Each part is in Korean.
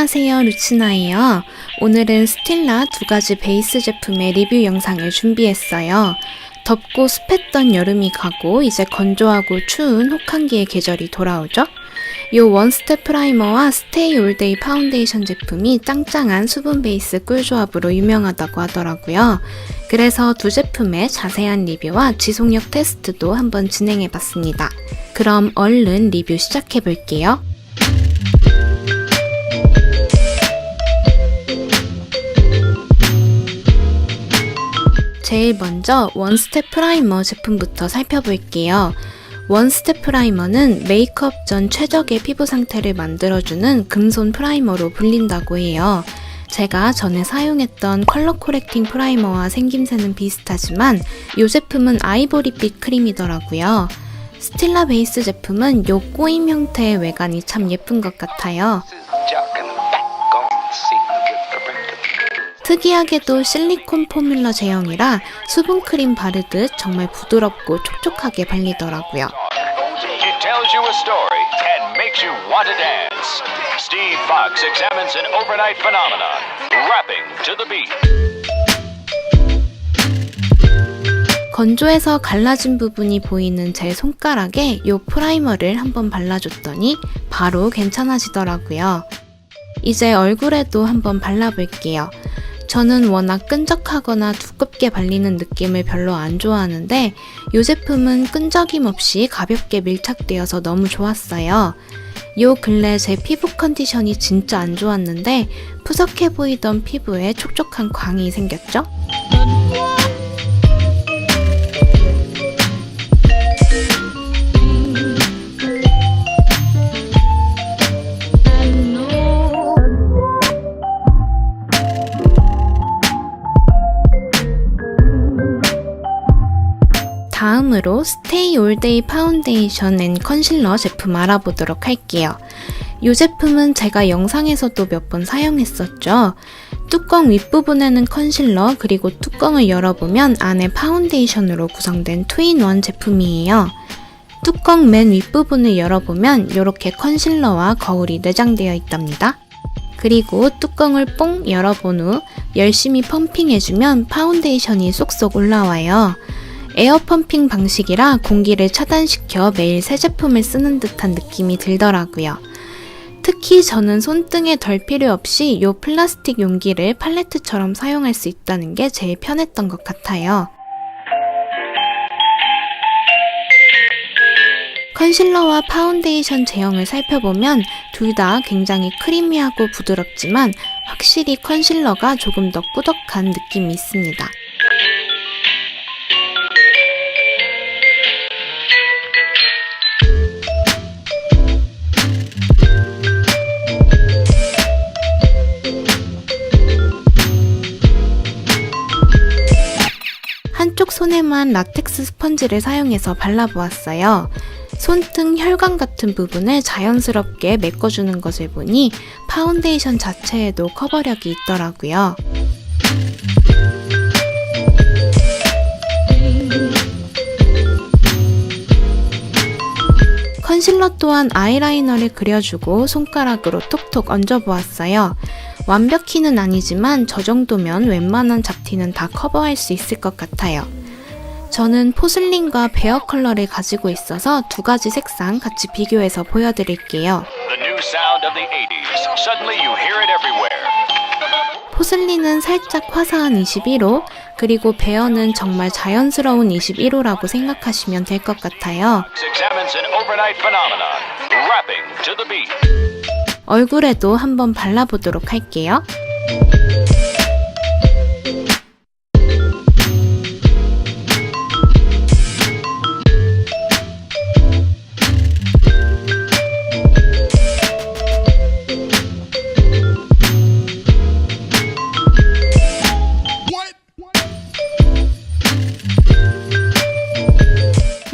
안녕하세요 루치나예요. 오늘은 스틸라 두 가지 베이스 제품의 리뷰 영상을 준비했어요. 덥고 습했던 여름이 가고 이제 건조하고 추운 혹한기의 계절이 돌아오죠. 요 원스텝 프라이머와 스테이 올데이 파운데이션 제품이 짱짱한 수분 베이스 꿀조합으로 유명하다고 하더라고요. 그래서 두 제품의 자세한 리뷰와 지속력 테스트도 한번 진행해 봤습니다. 그럼 얼른 리뷰 시작해 볼게요. 제일 먼저 원스텝 프라이머 제품부터 살펴볼게요. 원스텝 프라이머는 메이크업 전 최적의 피부 상태를 만들어주는 금손 프라이머로 불린다고 해요. 제가 전에 사용했던 컬러 코렉팅 프라이머와 생김새는 비슷하지만 이 제품은 아이보리빛 크림이더라고요. 스틸라 베이스 제품은 요 꼬임 형태의 외관이 참 예쁜 것 같아요. 특이하게도 실리콘 포뮬러 제형이라 수분 크림 바르듯 정말 부드럽고 촉촉하게 발리더라고요. 건조해서 갈라진 부분이 보이는 제 손가락에 요 프라이머를 한번 발라줬더니 바로 괜찮아지더라고요. 이제 얼굴에도 한번 발라볼게요. 저는 워낙 끈적하거나 두껍게 발리는 느낌을 별로 안 좋아하는데 이 제품은 끈적임 없이 가볍게 밀착되어서 너무 좋았어요. 요 근래 제 피부 컨디션이 진짜 안 좋았는데 푸석해 보이던 피부에 촉촉한 광이 생겼죠? 다음으로 스테이 올데이 파운데이션 앤 컨실러 제품 알아보도록 할게요. 이 제품은 제가 영상에서도 몇 번 사용했었죠. 뚜껑 윗부분에는 컨실러 그리고 뚜껑을 열어보면 안에 파운데이션으로 구성된 투인원 제품이에요. 뚜껑 맨 윗부분을 열어보면 이렇게 컨실러와 거울이 내장되어 있답니다. 그리고 뚜껑을 뽕 열어본 후 열심히 펌핑해주면 파운데이션이 쏙쏙 올라와요. 에어 펌핑 방식이라 공기를 차단시켜 매일 새 제품을 쓰는 듯한 느낌이 들더라고요. 특히 저는 손등에 덜 필요 없이 이 플라스틱 용기를 팔레트처럼 사용할 수 있다는 게 제일 편했던 것 같아요. 컨실러와 파운데이션 제형을 살펴보면 둘 다 굉장히 크리미하고 부드럽지만 확실히 컨실러가 조금 더 꾸덕한 느낌이 있습니다. 손에만 라텍스 스펀지를 사용해서 발라보았어요. 손등 혈관 같은 부분을 자연스럽게 메꿔주는 것을 보니 파운데이션 자체에도 커버력이 있더라고요. 컨실러 또한 아이라이너를 그려주고 손가락으로 톡톡 얹어보았어요. 완벽히는 아니지만 저 정도면 웬만한 잡티는 다 커버할 수 있을 것 같아요. 저는 포슬린과 베어 컬러를 가지고 있어서 두 가지 색상 같이 비교해서 보여드릴게요. The new sound of the 80s. Suddenly you hear it everywhere. 포슬린은 살짝 화사한 21호, 그리고 베어는 정말 자연스러운 21호라고 생각하시면 될 것 같아요. 얼굴에도 한번 발라보도록 할게요.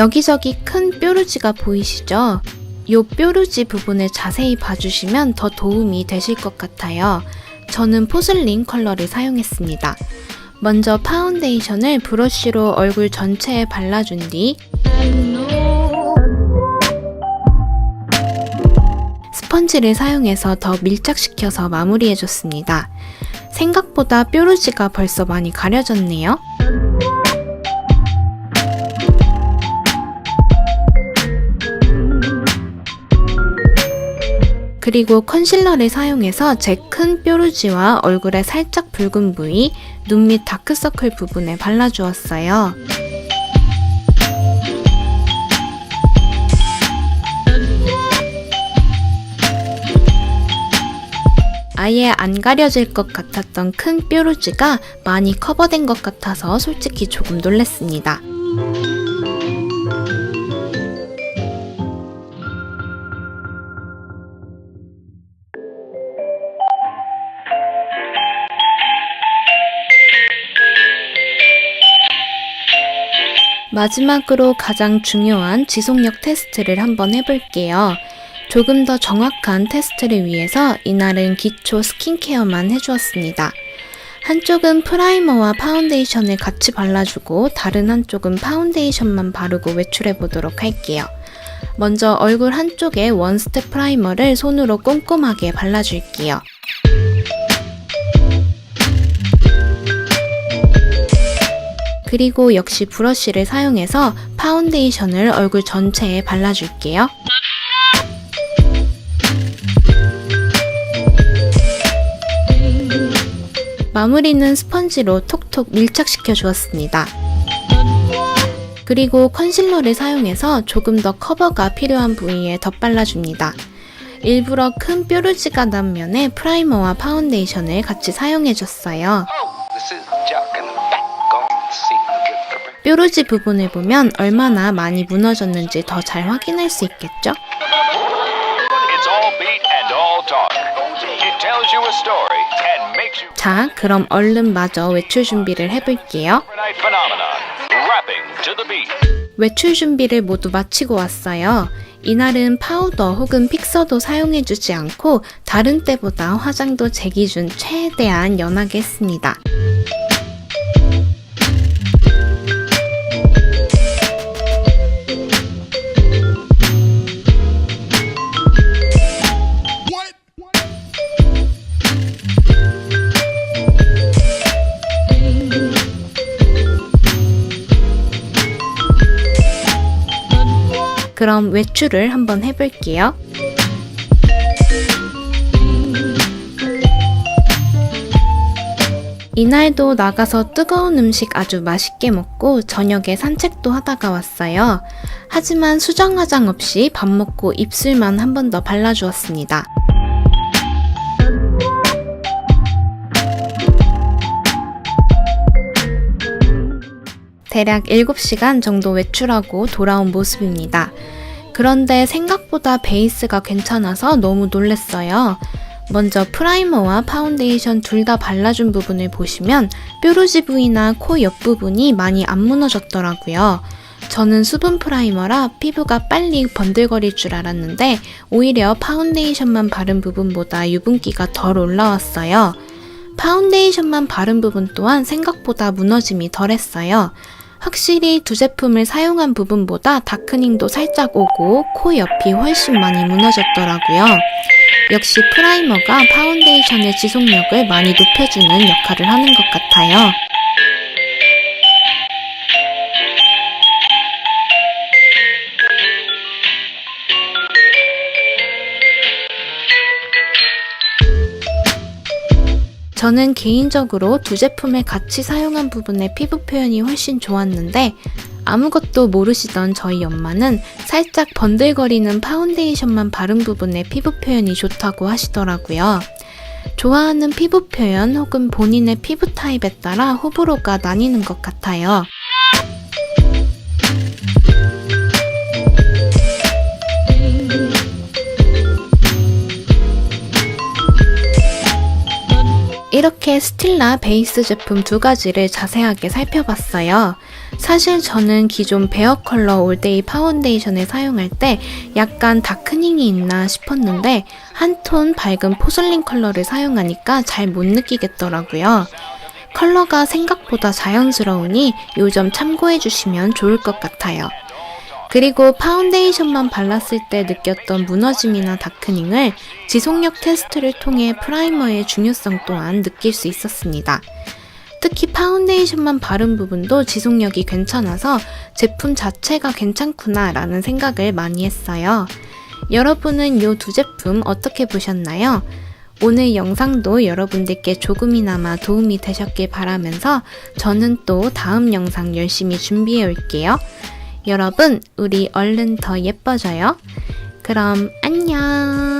여기저기 큰 뾰루지가 보이시죠? 요 뾰루지 부분을 자세히 봐주시면 더 도움이 되실 것 같아요. 저는 포슬린 컬러를 사용했습니다. 먼저 파운데이션을 브러쉬로 얼굴 전체에 발라준 뒤 스펀지를 사용해서 더 밀착시켜서 마무리해줬습니다. 생각보다 뾰루지가 벌써 많이 가려졌네요. 그리고 컨실러를 사용해서 제 큰 뾰루지와 얼굴에 살짝 붉은 부위, 눈 밑 다크서클 부분에 발라주었어요. 아예 안 가려질 것 같았던 큰 뾰루지가 많이 커버된 것 같아서 솔직히 조금 놀랐습니다. 마지막으로 가장 중요한 지속력 테스트를 한번 해볼게요. 조금 더 정확한 테스트를 위해서 이날은 기초 스킨케어만 해주었습니다. 한쪽은 프라이머와 파운데이션을 같이 발라주고 다른 한쪽은 파운데이션만 바르고 외출해 보도록 할게요. 먼저 얼굴 한쪽에 원스텝 프라이머를 손으로 꼼꼼하게 발라줄게요. 그리고 역시 브러쉬를 사용해서 파운데이션을 얼굴 전체에 발라줄게요. 마무리는 스펀지로 톡톡 밀착시켜 주었습니다. 그리고 컨실러를 사용해서 조금 더 커버가 필요한 부위에 덧발라줍니다. 일부러 큰 뾰루지가 난 면에 프라이머와 파운데이션을 같이 사용해줬어요. This 뾰루지 부분을 보면 얼마나 많이 무너졌는지 더 잘 확인할 수 있겠죠? 자, 그럼 얼른 마저 외출 준비를 해볼게요. 외출 준비를 모두 마치고 왔어요. 이날은 파우더 혹은 픽서도 사용해주지 않고 다른 때보다 화장도 제 기준 최대한 연하게 했습니다. 그럼 외출을 한번 해볼게요. 이날도 나가서 뜨거운 음식 아주 맛있게 먹고 저녁에 산책도 하다가 왔어요. 하지만 수정 화장 없이 밥 먹고 입술만 한 번 더 발라주었습니다. 대략 7시간 정도 외출하고 돌아온 모습입니다. 그런데 생각보다 베이스가 괜찮아서 너무 놀랐어요. 먼저 프라이머와 파운데이션 둘 다 발라준 부분을 보시면 뾰루지 부위나 코 옆부분이 많이 안 무너졌더라고요. 저는 수분 프라이머라 피부가 빨리 번들거릴 줄 알았는데 오히려 파운데이션만 바른 부분보다 유분기가 덜 올라왔어요. 파운데이션만 바른 부분 또한 생각보다 무너짐이 덜했어요. 확실히 두 제품을 사용한 부분보다 다크닝도 살짝 오고 코 옆이 훨씬 많이 무너졌더라고요. 역시 프라이머가 파운데이션의 지속력을 많이 높여주는 역할을 하는 것 같아요. 저는 개인적으로 두 제품을 같이 사용한 부분의 피부 표현이 훨씬 좋았는데 아무것도 모르시던 저희 엄마는 살짝 번들거리는 파운데이션만 바른 부분의 피부 표현이 좋다고 하시더라고요. 좋아하는 피부 표현 혹은 본인의 피부 타입에 따라 호불호가 나뉘는 것 같아요. 이렇게 스틸라 베이스 제품 두 가지를 자세하게 살펴봤어요. 사실 저는 기존 베어 컬러 올데이 파운데이션을 사용할 때 약간 다크닝이 있나 싶었는데 한 톤 밝은 포슬린 컬러를 사용하니까 잘 못 느끼겠더라고요. 컬러가 생각보다 자연스러우니 요 점 참고해 주시면 좋을 것 같아요. 그리고 파운데이션만 발랐을 때 느꼈던 무너짐이나 다크닝을 지속력 테스트를 통해 프라이머의 중요성 또한 느낄 수 있었습니다. 특히 파운데이션만 바른 부분도 지속력이 괜찮아서 제품 자체가 괜찮구나 라는 생각을 많이 했어요. 여러분은 이 두 제품 어떻게 보셨나요? 오늘 영상도 여러분들께 조금이나마 도움이 되셨길 바라면서 저는 또 다음 영상 열심히 준비해 올게요. 여러분, 우리 얼른 더 예뻐져요. 그럼 안녕!